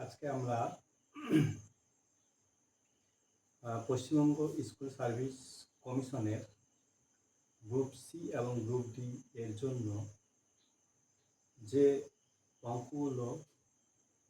আজকে আমরা Paschimbanga school service কমিশনের গ্রুপ সি এবং গ্রুপ ডি এর জন্য যে অঙ্কগুলো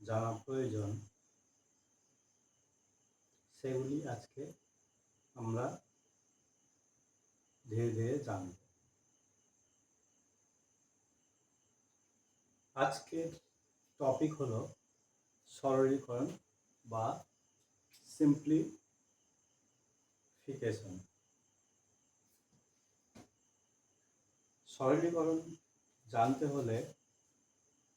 জানা প্রয়োজন, সেগুলি আজকে আমরা ধীরে ধীরে জানব। আজকের টপিক হলো সরলীকরণ বা সিম্পলিফিকেশন সরলীকরণ জানতে হলে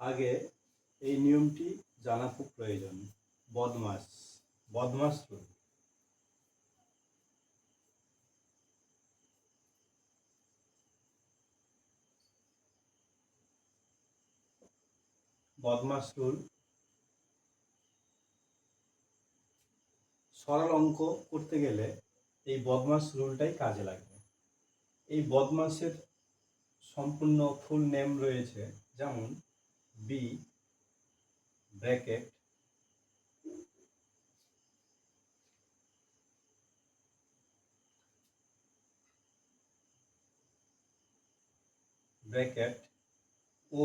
আগে এই নিয়মটি জানা খুব প্রয়োজন। বদমাস বদমাস রুল বদমাস রুল সরল অঙ্ক করতে গেলে এই বদমাস রুলটাই কাজে লাগবে। এই বদমাসের সম্পূর্ণ ফুল নেম রয়েছে যেমন B bracket bracket O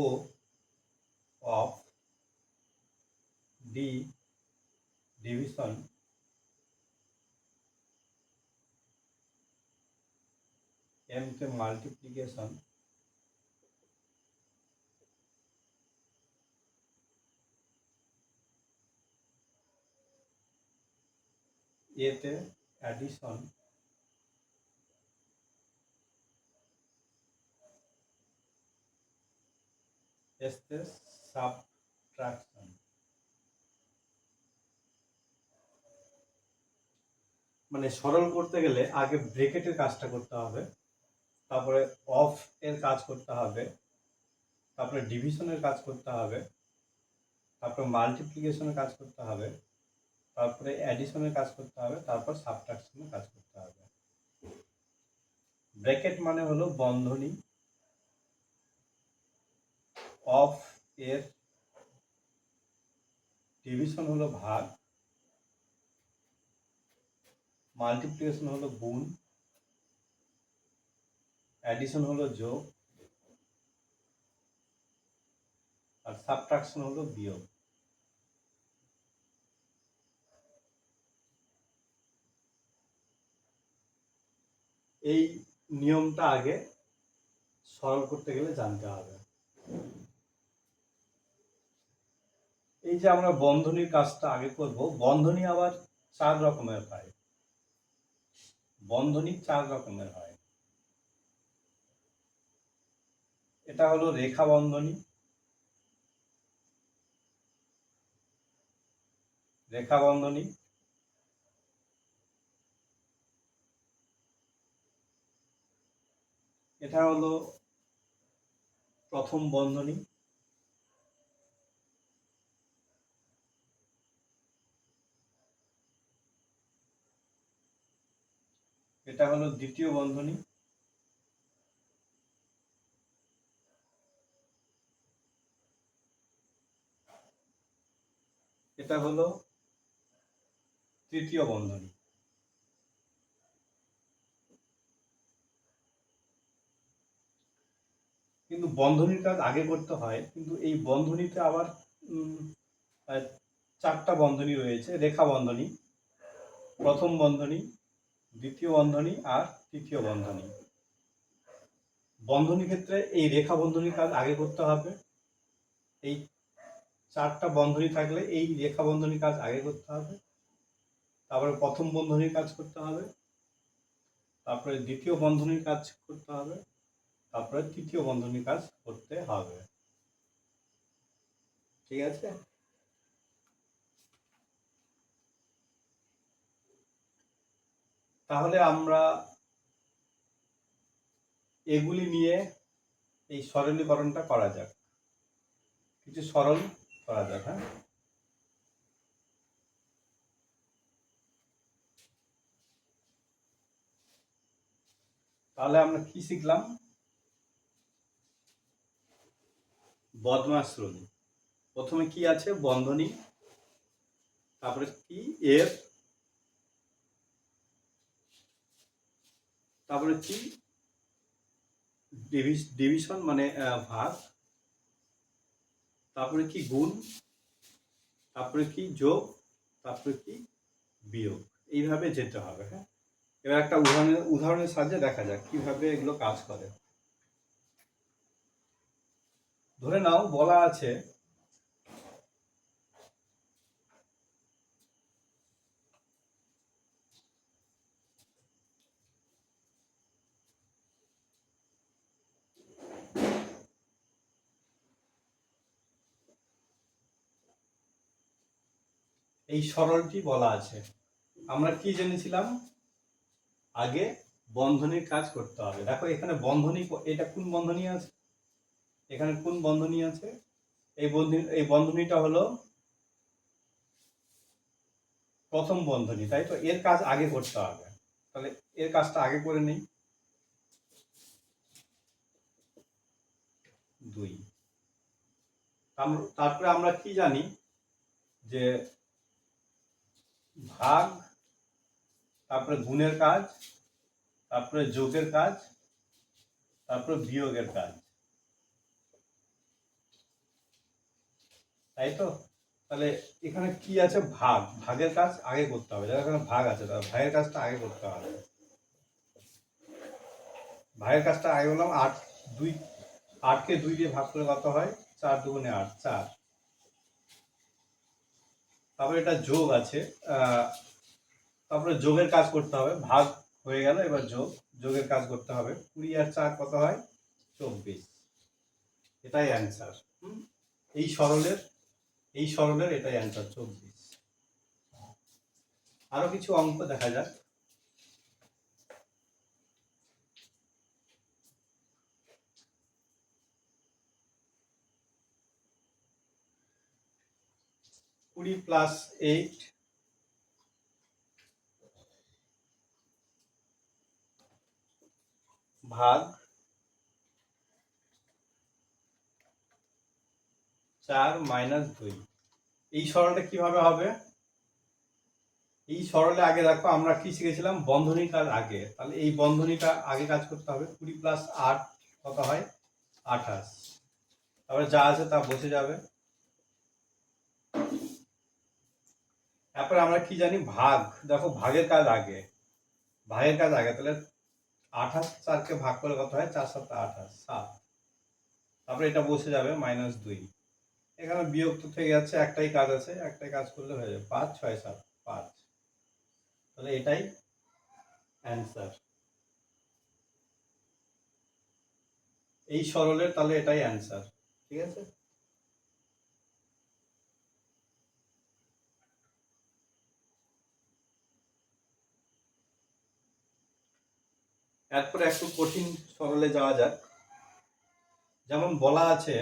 of D division m কে মাল্টিপ্লিকেশন এতে অ্যাডিশন এসতে সাবট্রাকশন মানে সরল করতে গেলে আগে ব্রেকেটের কাজটা করতে হবে। তারপরে অফ এর কাজ করতে হবে, তারপরে ডিভিশনের কাজ করতে হবে, তারপরে মাল্টিপ্লিকেশনের কাজ করতে হবে, তারপরে অ্যাডিশনের কাজ করতে হবে, তারপর সাবট্রাকশনের কাজ করতে হবে। ব্র্যাকেট মানে হলো বন্ধনী অফ এর ডিভিশন হলো ভাগ মাল্টিপ্লিকেশন হলো গুণ অ্যাডিশন হলো যোগ আর সাবট্রাকশন হলো বিয়োগ। এই নিয়মটা আগে সরল করতে গেলে জানতে হবে। এই যে আমরা বন্ধনীর কাজটা আগে করব, বন্ধনী আবার চার রকমের হয়। বন্ধনী চার রকমের হয়। এটা হলো রেখা বন্ধনী রেখা বন্ধনী এটা হলো প্রথম বন্ধনী। এটা হলো দ্বিতীয় বন্ধনী। এটা হলো তৃতীয় বন্ধনী। কিন্তু বন্ধনীর কাজ আগে করতে হয়, কিন্তু এই বন্ধনীতে আবার চারটা বন্ধনী রয়েছে, রেখা বন্ধনী, প্রথম বন্ধনী, দ্বিতীয় বন্ধনী আর তৃতীয় বন্ধনী। বন্ধনী ক্ষেত্রে এই রেখা বন্ধনীর কাজ আগে করতে হবে। এই চারটা বন্ধনী থাকলে এই রেখা বন্ধনীর কাজ আগে করতে হবে, তারপরে প্রথম বন্ধনীর কাজ করতে হবে, তারপরে দ্বিতীয় বন্ধনীর কাজ করতে হবে, তারপরে তৃতীয় বন্ধনীর কাজ করতে হবে। ঠিক আছে? তাহলে আমরা এগুলি নিয়ে এই সরলীকরণটা করা যাক। কিছু সরল করা যাক হ্যাঁ। তাহলে আমরা কি শিখলাম? বদমাস প্রথমে কি আছে? বন্ধনী। তারপরে কি? এর। তারপরে কি? ডিভিশন মানে ভাগ। তারপরে কি গুণ? তারপরে কি যোগ? তারপরে কি বিয়োগ? এইভাবে যেতে হবে হ্যাঁ? এবার একটা উদাহরণের উদাহরণের সাহায্যে দেখা যাক কীভাবে এগুলো কাজ করে। ধরে নাও, বলা আছে এই সরলটি বলা আছে। আমরা কি জেনেছিলাম? আগে বন্ধনীর কাজ করতে হবে। দেখো এখানে বন্ধনী এটা কোন বন্ধনী আছে? এখানে কোন বন্ধনী আছে? এই বন্ধনী, এই বন্ধনীটা হলো প্রথম বন্ধনী, তাই তো? এর কাজ আগে করতে হবে। তাহলে এর কাজটা আগে করে নেই। দুই। তারপরে আমরা কি জানি? যে ভাগ, তারপরে গুণের কাজ, তারপরে যোগের কাজ, তারপরে বিয়োগের কাজ। তাই তো? তাহলে এখানে কি আছে? ভাগ। ভাগের কাজ আগে করতে হবে। যারা এখানে ভাগ আছে, তাহলে ভাগের কাজটা আগে করতে হবে। ভাগের কাজটা আগে বললাম আট, দুই, আটকে দুই দিয়ে ভাগ করে কত হয়? চার দুগুণে আট, চার। তারপরে এটা যোগ আছে তারপরে যোগের কাজ করতে হবে, ভাগ হয়ে গেল, এবার যোগ, যোগের কাজ করতে হবে। কুড়ি আর চার কত হয়? চব্বিশ। এটাই অ্যান্সার এই সরলের এই সরলের এটাই অ্যান্সার চব্বিশ। আরও কিছু অঙ্ক দেখা যাক। কুড়ি প্লাস এইট ভাগ চার মাইনাস দুই। এই সরলটা কীভাবে হবে? এই সরলে আগে দেখো, আমরা কি শিখেছিলাম? বন্ধনীর কাজ আগে। তাহলে এই বন্ধনীটা আগে কাজ করতে হবে। কুড়ি প্লাস আট কত হয়? আঠাশ। তারপরে যা আছে তা বসে যাবে। তারপরে আমরা কি জানি, ভাগ। দেখো, ভাগের কাজ আগে। ভাগের কাজ আগে, তাহলে আঠাশ চারকে ভাগ করে কত হয়? চার সাত আঠাশ, সাত। তারপরে এটা বসে যাবে মাইনাস দুই। এখানে বিয়োগ তো থেকে যাচ্ছে, একটাই কাজ আছে, একটাই কাজ করলে হয়ে যাবে পাঁচ, ছয়, সাত, পাঁচ। তাহলে এটাই অ্যান্সার এই সরলের তাহলে এটাই অ্যান্সার ঠিক আছে? এরপরে একটু কঠিন সরলে যাওয়া যাক। যেমন বলা আছে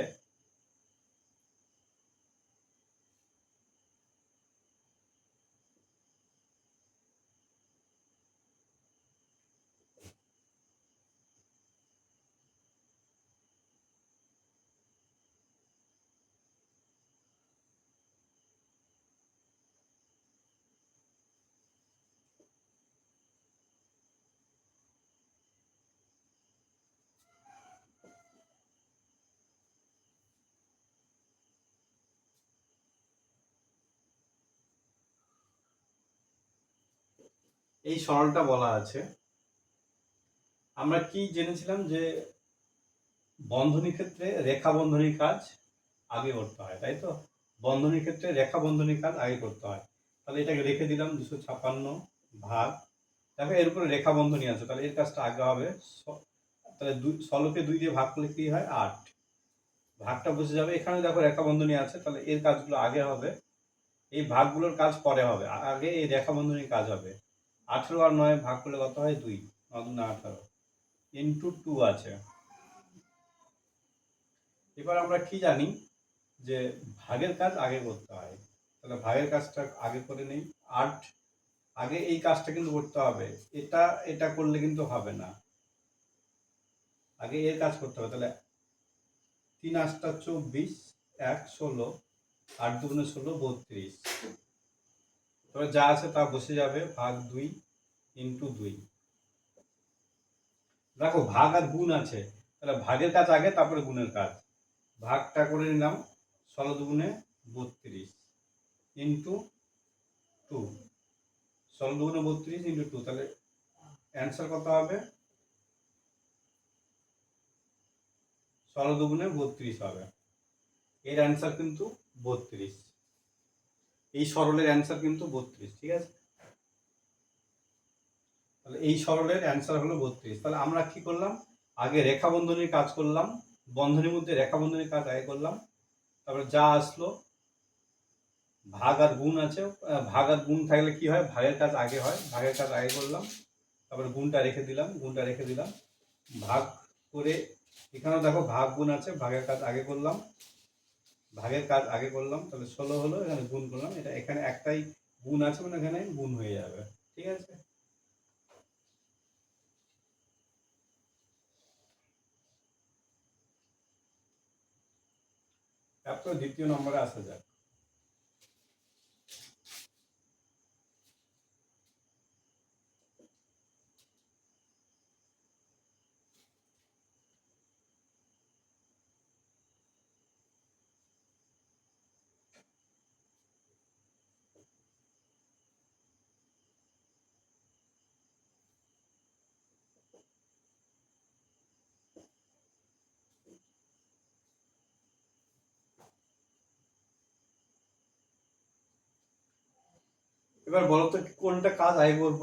এই সরলটা বলা আছে। আমরা কি জেনেছিলাম যে বন্ধনীর ক্ষেত্রে রেখা বন্ধনীর কাজ আগে করতে হয়, তাই তো? বন্ধনীর ক্ষেত্রে রেখা বন্ধনীর কাজ আগে করতে হয়। তাহলে এটাকে রেখে দিলাম দুশো ছাপান্ন ভাগ। দেখো, এর উপরে রেখা বন্ধনী আছে, তাহলে এর কাজটা আগে হবে। তাহলে দুই ষোলোকে দুই দিয়ে ভাগ করলে কি হয়? আট। ভাগটা বসে যাবে। এখানে দেখো রেখা বন্ধনী আছে, তাহলে এর কাজগুলো আগে হবে। এই ভাগগুলোর কাজ পরে হবে। আগে এই রেখা বন্ধনীর কাজ হবে। আঠেরো আর নয় ভাগ করলে কত হয়? দুই, নয় আঠারো। ইন্টু টু আছে। এবার আমরা কি জানি যে ভাগের কাজ আগে করতে হয়। তাহলে ভাগের কাজটা আগে করে নেই। আট, আগে এই কাজটা কিন্তু করতে হবে। এটা এটা করলে কিন্তু হবে না। আগে এর কাজ করতে হবে। তাহলে তিন আটটা চব্বিশ, এক ষোলো, আট দুগুণে ষোলো, বত্রিশ। তবে যা আছে তা বসে যাবে ভাগ দুই ইন্টু দুই। দেখো ভাগ আর গুণ আছে, তাহলে ভাগের কাজ আগে, তারপরে গুণের কাজ। ভাগটা করে নিলাম ষোলো দুগুণে বত্রিশ ইন্টু টু ষোলো দুগুণে বত্রিশ ইন্টু টু তাহলে অ্যান্সার কত হবে? ষোলো দুগুণে বত্রিশ হবে। এর অ্যান্সার কিন্তু বত্রিশ। এই সরলের অ্যান্সার কিন্তু বত্রিশ, ঠিক আছে? তাহলে এই সরলের অ্যান্সার হলো বত্রিশ। তাহলে আমরা কি করলাম? আগে রেখা বন্ধনীর কাজ করলাম, বন্ধনীর মধ্যে রেখা বন্ধনীর কাজ আগে করলাম, তারপরে যা আসলো, ভাগ আর গুণ আছে ভাগ আর গুণ থাকলে কি হয়? ভাগের কাজ আগে হয়, ভাগের কাজ আগে করলাম, তারপরে গুণটা রেখে দিলাম, গুণটা রেখে দিলাম, ভাগ করে এখানেও দেখো ভাগ গুণ আছে, ভাগের কাজ আগে করলাম ভাগের কাজ আগে করলাম, তাহলে ষোলো হলো, এখানে গুণ করলাম। এটা এখানে একটাই গুণ আছে মানে এখানে গুণ হয়ে যাবে। ঠিক আছে? তারপর দ্বিতীয় নম্বরে আসা যাক। এবার বলো তো কোনটা কাজ আগে করব?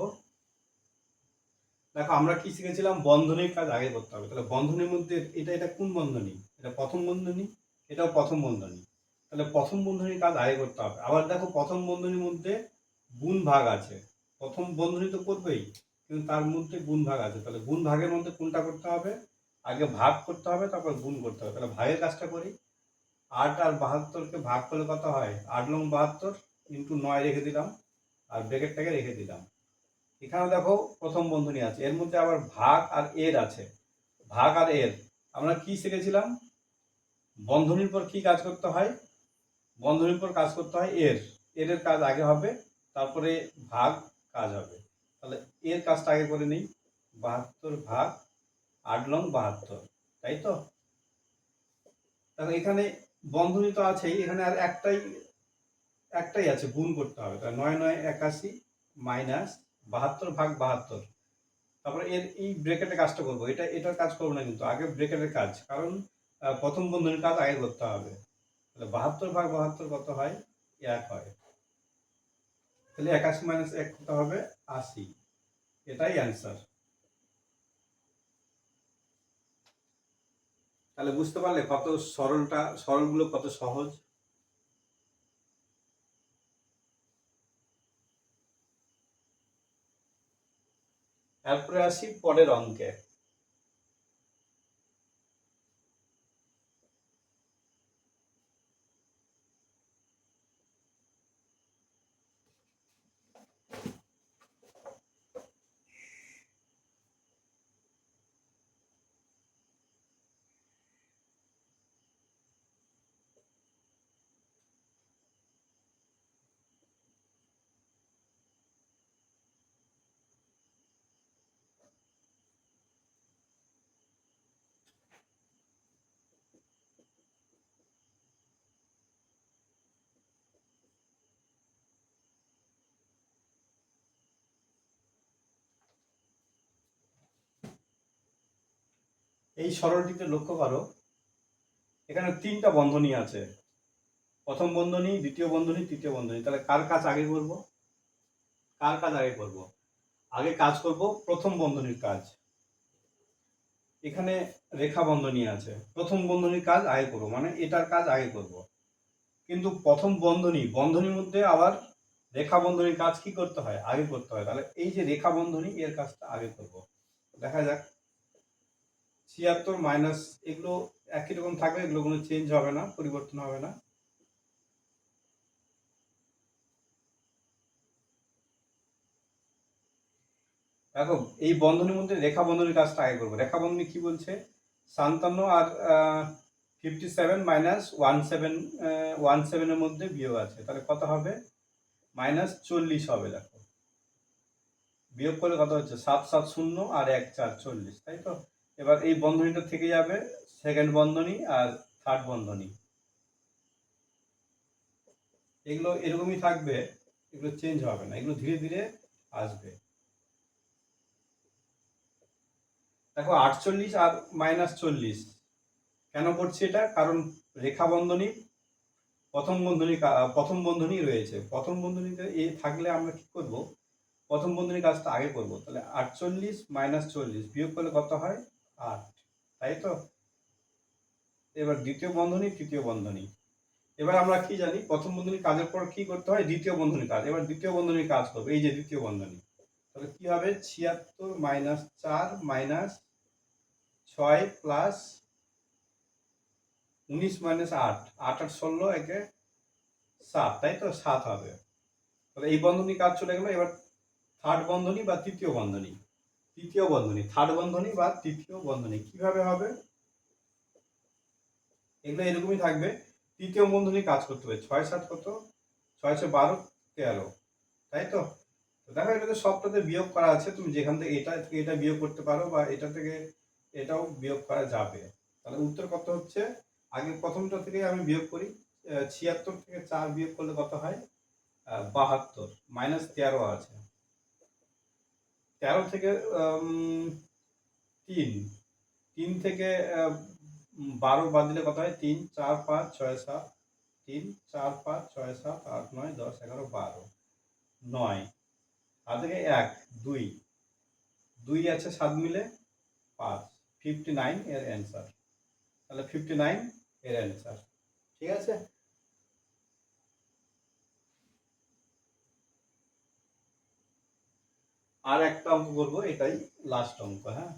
দেখো, আমরা কি শিখেছিলাম? বন্ধনীর কাজ আগে করতে হবে। তাহলে বন্ধনীর মধ্যে এটা এটা কোন বন্ধনী? এটা প্রথম বন্ধনী, এটাও প্রথম বন্ধনী। তাহলে প্রথম বন্ধনীর কাজ আগে করতে হবে। আবার দেখো, প্রথম বন্ধনীর মধ্যে গুণ ভাগ আছে। প্রথম বন্ধনী তো করবেই, কিন্তু তার মধ্যে গুণ ভাগ আছে। তাহলে গুণ ভাগের মধ্যে কোনটা করতে হবে? আগে ভাগ করতে হবে, তারপর গুণ করতে হবে। তাহলে ভাগের কাজটা করি। আট আর বাহাত্তরকে ভাগ করলে কত হয়? আট লং বাহাত্তর ইন্টু নয় রেখে দিলাম। আর ব্রেকেটটাকে রেখে দিলাম। এখানে দেখো প্রথম বন্ধনী আছে। এর মধ্যে আবার ভাগ আর এর আছে। ভাগ আর এর। আমরা কি শিখেছিলাম? বন্ধনীর পর কি কাজ করতে হয়? বন্ধনীর পর কাজ করতে হয় এর। এর কাজ আগে হবে, তারপরে ভাগ কাজ হবে। তাহলে এর কাজটা আগে করে নিই। বাহাত্তর ভাগ আট লং বাহাত্তর। তাই তো? তাহলে এখানে বন্ধনী তো আছেই। এখানে আর একটাই একটাই আছে, গুণ করতে হবে। তাহলে নয় নয় একাশি মাইনাস বাহাত্তর ভাগ বাহাত্তর। তারপরে এর এই ব্রেকেটের কাজটা করব। এটা, এটার কাজ করব না কিন্তু, আগে ব্রেকেটের কাজ। কারণ প্রথম বন্ধনীর কাজ আগে করতে হবে। তাহলে বাহাত্তর ভাগ বাহাত্তর কত হয়? এক হয়। তাহলে একাশি মাইনাস এক কত হবে? আশি। এটাই অ্যান্সার তাহলে বুঝতে পারলে কত সরলটা, সরলগুলো কত সহজ? এরপরে আসি পরের অঙ্কে। এই সরলটিতে লক্ষ্য করো। এখানে তিনটা বন্ধনী আছে। প্রথম বন্ধনী, দ্বিতীয় বন্ধনী, তৃতীয় বন্ধনী। তাহলে কার কাজ আগে করব? কার কাজ আগে করব? আগে কাজ করব প্রথম বন্ধনীর কাজ। এখানে রেখা বন্ধনী আছে। প্রথম বন্ধনীর কাজ আগে করব মানে এটার কাজ আগে করব। কিন্তু প্রথম বন্ধনী, বন্ধনীর মধ্যে আবার রেখা বন্ধনীর কাজ কি করতে হয়? আগে করতে হয়। তাহলে এই যে রেখা বন্ধনী, এর কাজটা আগে করব। দেখা যাক। ছিয়াত্তর মাইনাস এগুলো একই রকম থাকবে, এগুলো কোনো চেঞ্জ হবে না, পরিবর্তন হবে না। দেখো, এই বন্ধনীর মধ্যে রেখা বন্ধনীর কাজটা আগে করব। রেখা বন্ধনী কি বলছে? সাতান্ন আর fifty seven minus one seven one সেভেনের মধ্যে বিয়োগ আছে। তাহলে কত হবে? মাইনাস চল্লিশ হবে, দেখো। বিয়োগ করলে কত হচ্ছে? সাত সাত শূন্য আর এক চার চল্লিশ, তাই তো? এবার এই বন্ধনীটা থেকে যাবে সেকেন্ড বন্ধনী আর থার্ড বন্ধনী। এগুলো এরকমই থাকবে, এগুলো চেঞ্জ হবে না, এগুলো ধীরে ধীরে আসবে। দেখো আটচল্লিশ আর মাইনাস চল্লিশ। কেন করছি এটা? কারণ রেখা বন্ধনী, প্রথম বন্ধনী প্রথম বন্ধনী রয়েছে। প্রথম বন্ধনীতে এ থাকলে আমরা কি করব? প্রথম বন্ধনীর কাজটা আগে করব। তাহলে আটচল্লিশ মাইনাস চল্লিশ বিয়োগ করলে কত হয়? আট তাই তো? এবার দ্বিতীয় বন্ধনী, তৃতীয় বন্ধনী। এবার আমরা কি জানি? প্রথম বন্ধনীর কাজের পর কি করতে হয়? দ্বিতীয় বন্ধনীর কাজ। এবার দ্বিতীয় বন্ধনীর কাজ করব। এই যে দ্বিতীয় বন্ধনী। তাহলে কি হবে? ছিয়াত্তর মাইনাস চার মাইনাস ছয় প্লাস উনিশ মাইনাস আট। আট আট ষোলো একে সাত। তাই তো? সাত হবে। তাহলে এই বন্ধনী কাজ চলে গেল। এবার থার্ড বন্ধনী বা তৃতীয় বন্ধনী। তৃতীয় বন্ধনী থার্ড বন্ধনী বা তৃতীয় বন্ধনী, কীভাবে হবে? এগুলো এরকমই থাকবে। তৃতীয় বন্ধনী কাজ করতে হবে। ছয় সাত কত? ছয় ছয় বারো তেরো। তাই তো? দেখো, এটাতে সবটাতে বিয়োগ করা আছে। তুমি যেখান থেকে এটা থেকে এটা বিয়োগ করতে পারো বা এটা থেকে এটাও বিয়োগ করা যাবে। তাহলে উত্তর কত হচ্ছে? আগে প্রথমটা থেকে আমি বিয়োগ করি। ছিয়াত্তর থেকে চার বিয়োগ করলে কত হয়? বাহাত্তর। মাইনাস তেরো আছে। তেরো থেকে তিন। তিন থেকে বারো বাদ দিলে কত হয়? তিন, চার, পাঁচ, ছয়, সাত। তিন, চার, পাঁচ, ছয়, সাত, আট, নয়, দশ, এগারো, বারো, নয়। আর থেকে এক, দুই। দুই আছে সাত মিলে পাঁচ। ফিফটি নাইন এর অ্যান্সার তাহলে ফিফটি নাইন এর অ্যান্সার ঠিক আছে? আর একটা অঙ্ক করব এটাই লাস্ট অঙ্ক হ্যাঁ?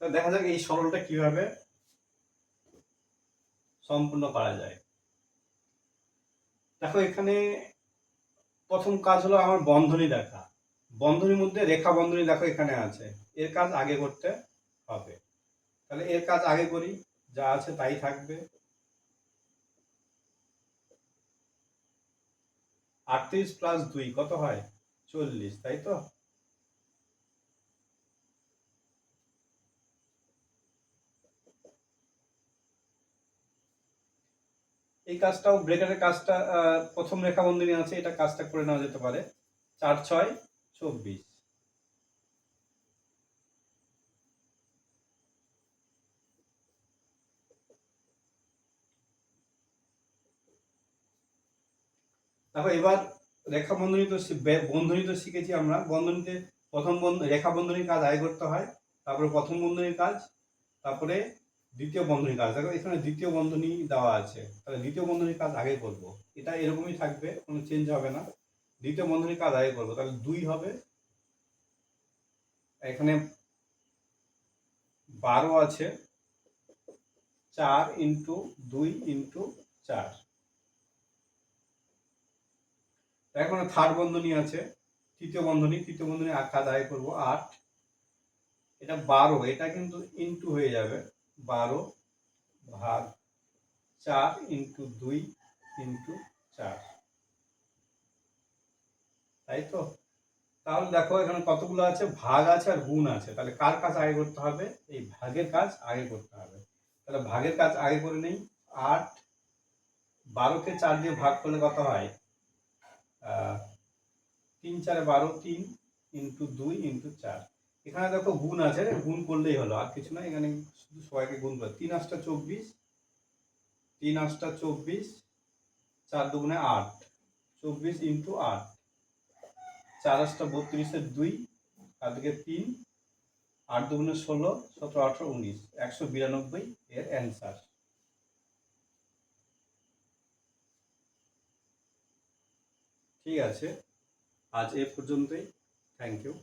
দেখা যাক এই সরলটা কীভাবে সম্পূর্ণ করা যায়। দেখো, এখানে প্রথম কাজ হলো আমার বন্ধনী দেখা। বন্ধনীর মধ্যে রেখা বন্ধনী দেখো এখানে আছে। এর কাজ আগে করতে হবে। তাহলে এর কাজ আগে করি, যা আছে তাই থাকবে। আটত্রিশ প্লাস দুই, কত হয়? চল্লিশ, তাই তো? এই কাজটাও ব্রেকারের কাজটা প্রথম রেখা বন্ধনী আছে, এটা কাজটা করে নেওয়া যেতে পারে। চার, ছয়, চব্বিশ। দেখো, এবার রেখা বন্ধনী তো বন্ধনী তো শিখেছি আমরা। বন্ধনীতে প্রথম বন্ধ রেখা বন্ধনীর কাজ আয় করতে হয়, তারপরে প্রথম বন্ধনীর কাজ, তারপরে দ্বিতীয় বন্ধনী কাজ। দেখো, এখানে দ্বিতীয় বন্ধনী দেওয়া আছে। তাহলে দ্বিতীয় বন্ধনীর কাজ আগে করব। এটা এরকমই থাকবে, কোনো চেঞ্জ হবে না। দ্বিতীয় বন্ধনীর কাজ আগে করব। তাহলে দুই হবে। এখানে বারো আছে। চার ইন্টু দুই ইন্টু চার। এখন থার্ড বন্ধনী আছে। তৃতীয় বন্ধনী তৃতীয় বন্ধনী কাজ আয় করব। আট। এটা বারো, এটা কিন্তু ইন্টু হয়ে যাবে। বারো ভাগ চার ইন্টু দুই ইন্টু চার। তাই তো? তাহলে দেখো এখানে কতগুলো আছে? ভাগ আছে আর গুণ আছে। তাহলে কার কাজ আগে করতে হবে? এই ভাগের কাজ আগে করতে হবে। তাহলে ভাগের কাজ আগে করে নেই। আট বারোকে চার দিয়ে ভাগ করলে কত হয়? তিন চারে বারো, তিন ইন্টু দুই ইন্টু চার। এখানে দেখো গুণ আছে, গুণ করলেই হলো, আর কিছু না এখানে শুধু সবাইকে গুণ করে। তিন আটটা চব্বিশ, তিন আটটা চব্বিশ, চার দুগুণে আট, চব্বিশ ইন্টু আট, চার আটটা বত্রিশের দুই আর দিকে তিন, আট দুগুণে ষোলো, সতেরো, আঠেরো, উনিশ, একশো বিরানব্বই এর অ্যান্সার ঠিক আছে, আজ এ পর্যন্তই থ্যাংক ইউ